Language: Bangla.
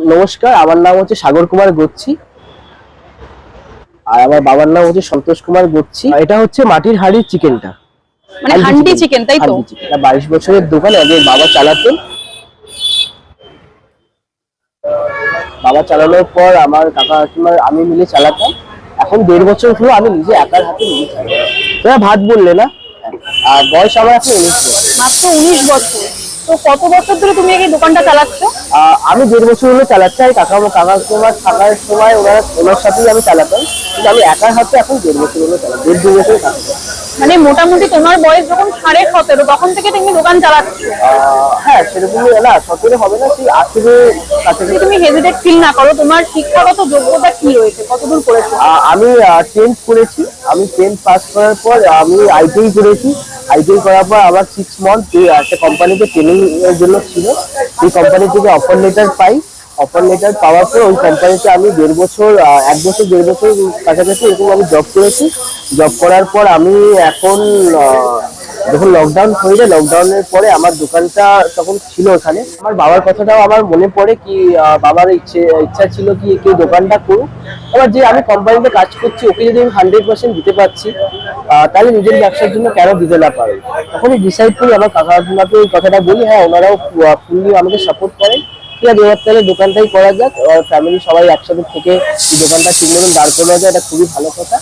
নমস্কার আমার নাম হচ্ছে সাগর কুমার গচ্ছি। আর আমার বাবার নাম হচ্ছে সন্তোষ কুমার গচ্ছি। এটা হচ্ছে মাটির হাড়ির চিকেনটা। মানে হান্ডি চিকেন। তাই তো? বাইশ বছরের দোকান আগে বাবা চালাতেন। বাবা চালানোর পর আমার কাকা কাকিমার আমি মিলে চালাতাম। এখন দেড় বছর হলো আমি নিজে একার হাতে নিজে চালাই। তোরা ভাত বললে না? আর বয়স আমার এখন উনিশ বছর। মাত্র উনিশ বছর? তো কত বছর ধরে তুমি এই দোকানটা চালাচ্ছ? আমি দেড় বছর হলো চালাচ্ছি। আর কাকা কাকা তোমার থাকার সময় ওনারা ওনার সাথেই আমি চালাতাম। কিন্তু আমি একার হাতে এখন দেড় বছর হলো চালাই দেড় দু বছর মানে মোটামুটি তোমার বয়স যখন সাড়ে সতেরো তখন থেকে তুমি দোকান চালাচ্ছ? হ্যাঁ সেরকম না সতেরো হবে না সেই কাছাকাছি। তুমি হেজিটেট ফিল না করো তোমার শিক্ষাগত যোগ্যতা কি রয়েছে? কতদূর করেছ? আমি টেন্থ করেছি। আমি টেন্থ পাস করার পর আমি আইটিআই করেছি। আইটিআই করার পর আমার সিক্স মান্থ একটা কোম্পানিতে ট্রেনিং এর জন্য ছিল এই কোম্পানি থেকে অফার লেটার পাই। অফার লেটার পাওয়ার পর ওই কোম্পানিতে আমি দেড় বছর এক বছর, দেড় বছর কাছাকাছি এরকম আমি জব করেছি। জব করার পর আমি এখন যখন লকডাউন হয়ে যায় লকডাউনের পরে আমার দোকানটা তখন ছিল ওখানে। আমার বাবার কথাটাও আমার মনে পড়ে কি বাবার ইচ্ছে, ইচ্ছা ছিল কি, কেউ দোকানটা করুক। আবার যে আমি কোম্পানিতে কাজ করছি, ওকে যদি আমি হান্ড্রেড পার্সেন্ট দিতে পারছি তাহলে নিজের ব্যবসার জন্য কেন দিতে না পারে তখনই ডিসাইড করি আমার কাকা কাকিমাকে এই কথাটা বলি হ্যাঁ ওনারাও ফুললি আমাকে সাপোর্ট করেন। ঠিক আছে, এবার তাহলে দোকানটাই করা যাক ফ্যামিলি সবাই একসাথে থেকে দোকানটা ঠিক দাঁড় করা যায়, এটা খুবই ভালো কথা।